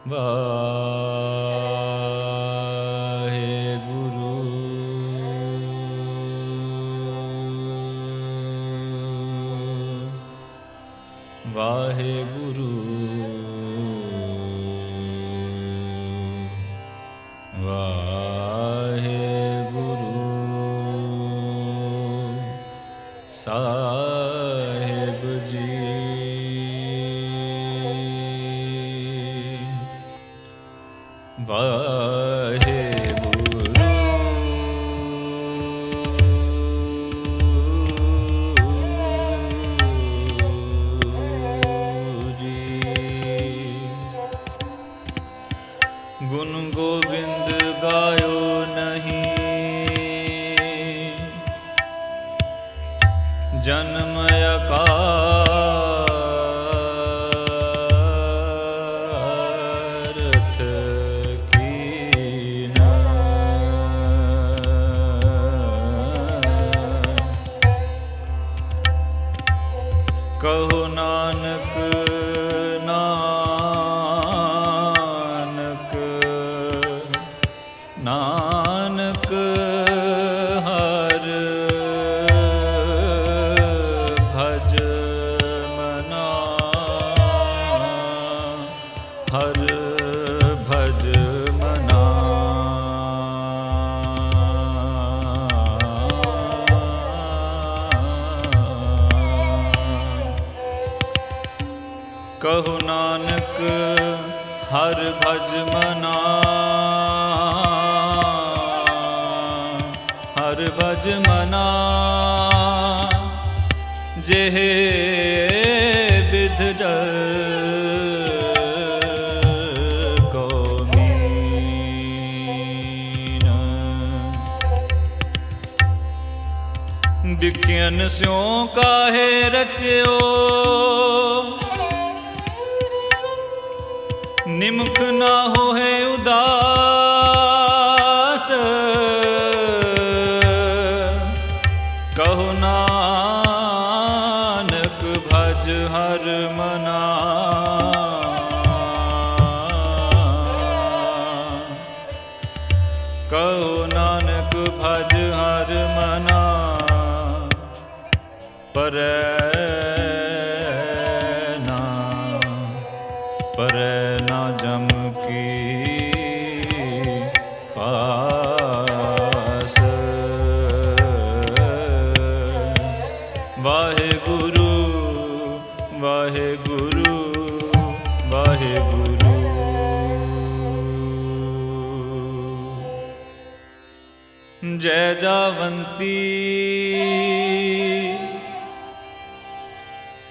ਵਾਹਿਗੁਰੂ ਵਾਹਿਗੁਰੂ ਵਾਹਿਗੁਰੂ ਸਾਹਿਬ ਵਾਹਿਗੁਰੂ ਜੀ ਗੁਣ ਗੋਬਿੰਦ ਗਾਇਓ ਨਹੀਂ ਜਨਮ ਅਕਾਰਥ ਕਹੋ ਨਾਨਕ, ਹਰ ਭਜ ਮਨਾ। ਹਰ ਭਜ ਮਨਾ। ਜਿਹ ਬਿਧ ਡਰ ਕੋ ਮੀਨ। ਬਿਖਿਆਨ ਸਿਉ ਕਾਹੇ ਰਚਿਓ? ਨਿਮਕ ਨਾ ਹੋਏ ਉਦਾਸ। ਕਹੋ ਨਾਨਕ ਭਜ ਹਰ ਮਨਾ। ਕਹੋ ਨਾਨਕ ਭਜ ਹਰ ਮਨਾ। ਪਰੈ ਜੈ ਜਾਵੰਤੀ।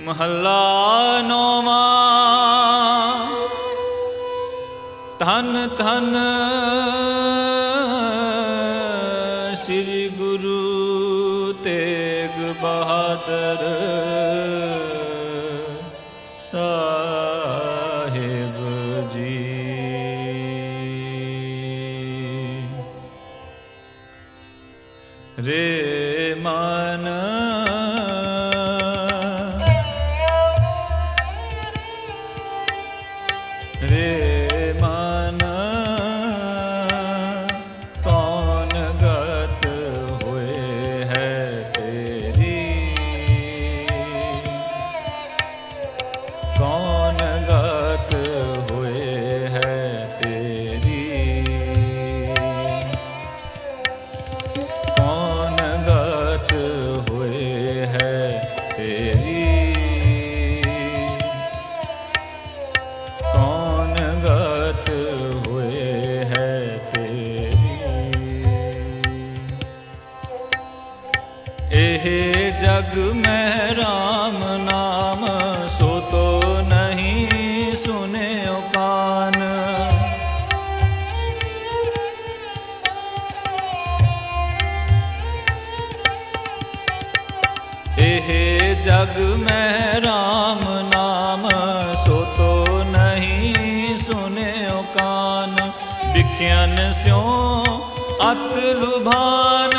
ਮਹੱਲਾ ਨੌਵਾਂ। ਧਨ ਧਨ ਅਤ ਲੁਭਾਨ।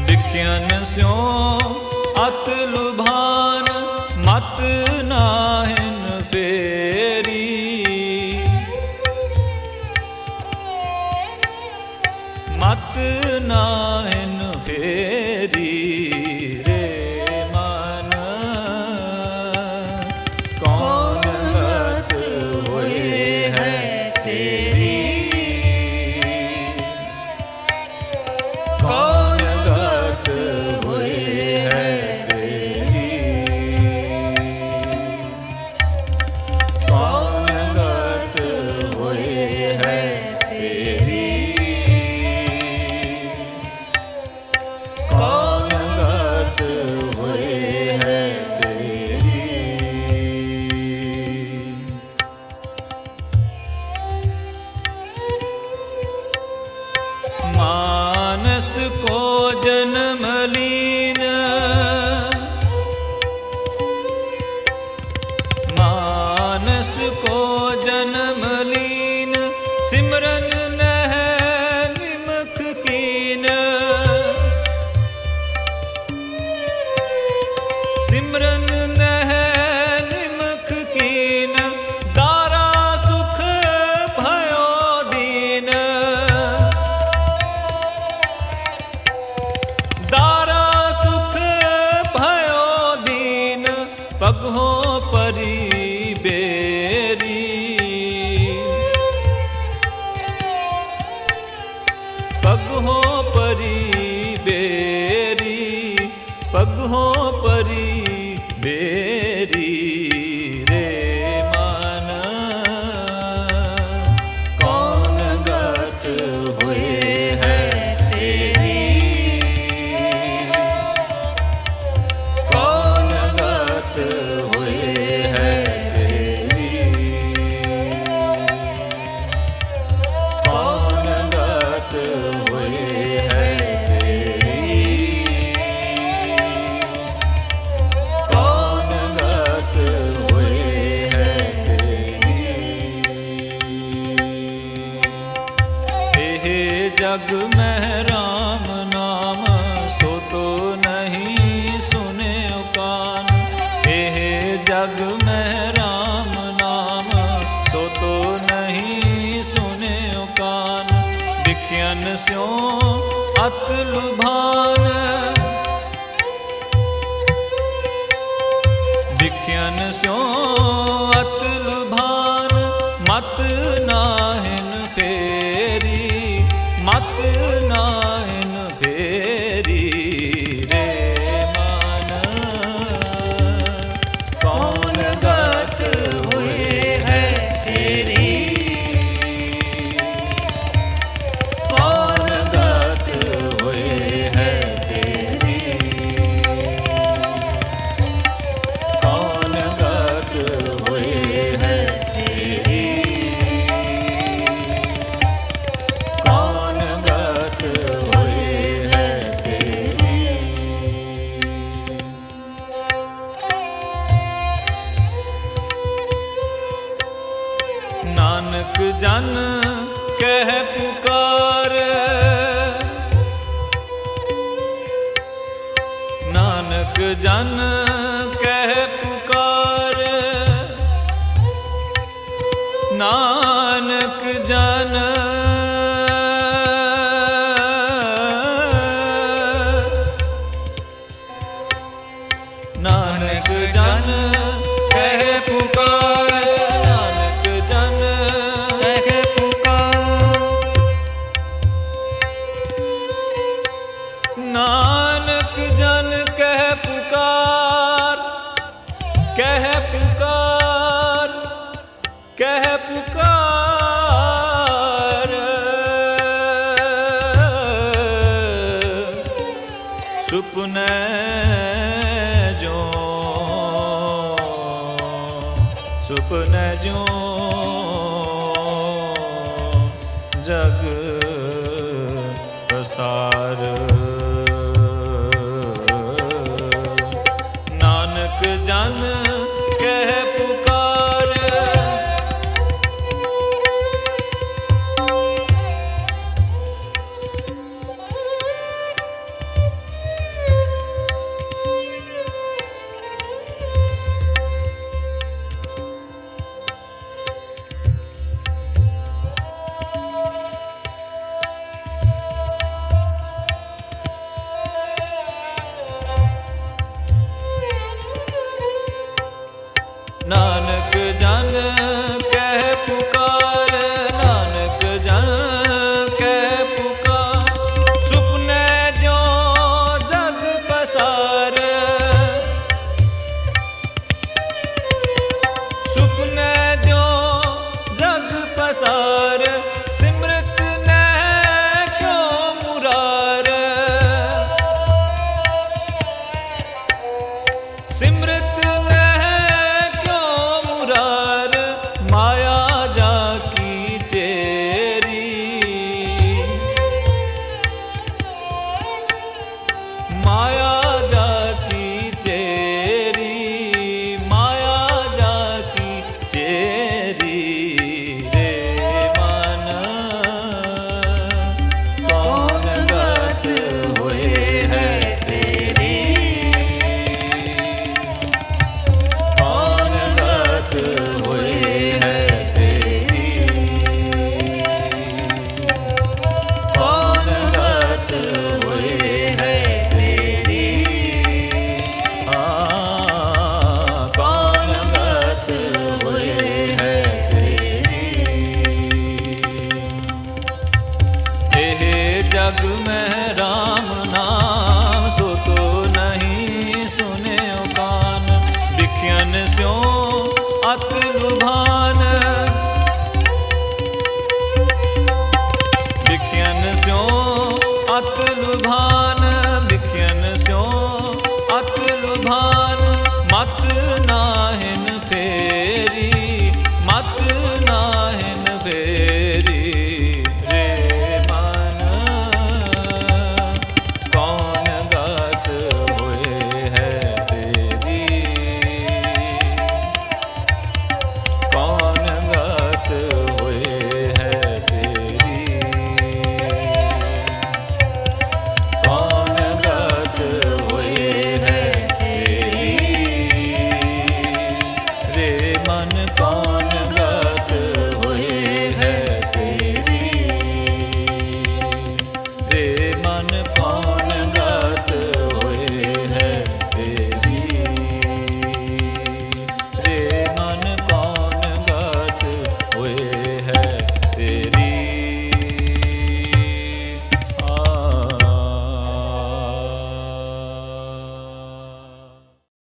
ਵਿਖਿਆਨ ਸਿਉ ਅਤ ਲੁਭਾਨ ਮਤ ਨਾਹਿਨ ਫੇਰੀ। day. ਸਿਮਰਨ ਨਹਿ ਨਿਮਖ ਕੀਨ। ਸਿਮਰਨ ਨਹਿ ਨਿਮਖ ਕੀਨ, ਦਾਰਾ ਸੁਖ ਭਇਓ ਦੀਨ। ਦਾਰਾ ਸੁਖ ਭਇਓ ਦੀਨ ਪਗਹੋ ਪਰੀ ਬੇਰੀ ਜਗ ਮਹਿ ਰਾਮ ਨਾਮ ਸੋ ਤੋ ਨਹੀਂ ਸੁਨਿਓ ਕਾਨ। ਇਹ ਜਗ ਮਹਿ ਰਾਮ ਨਾਮ ਸੋ ਤੋ ਨਹੀਂ ਸੁਨਿਓ ਕਾਨ। ਵਿਖਿਆਨ ਸਿਉ ਅਤ ਲੁਭਾਨ। ਵਿਖਿਆਨ ਸਿਉ ਨਾਨਕ ਜਨ ਕਹਿ ਪੁਕਾਰ। ਨਾਨਕ ਜਨ ਕਹਿ ਪੁਕਾਰ। ਨਾਨਕ ਜਨ ਨਾਨਕ ਜਨ ਸੁਪਨੇ ਜੋ ਅਤ ਲੁਭਾਨ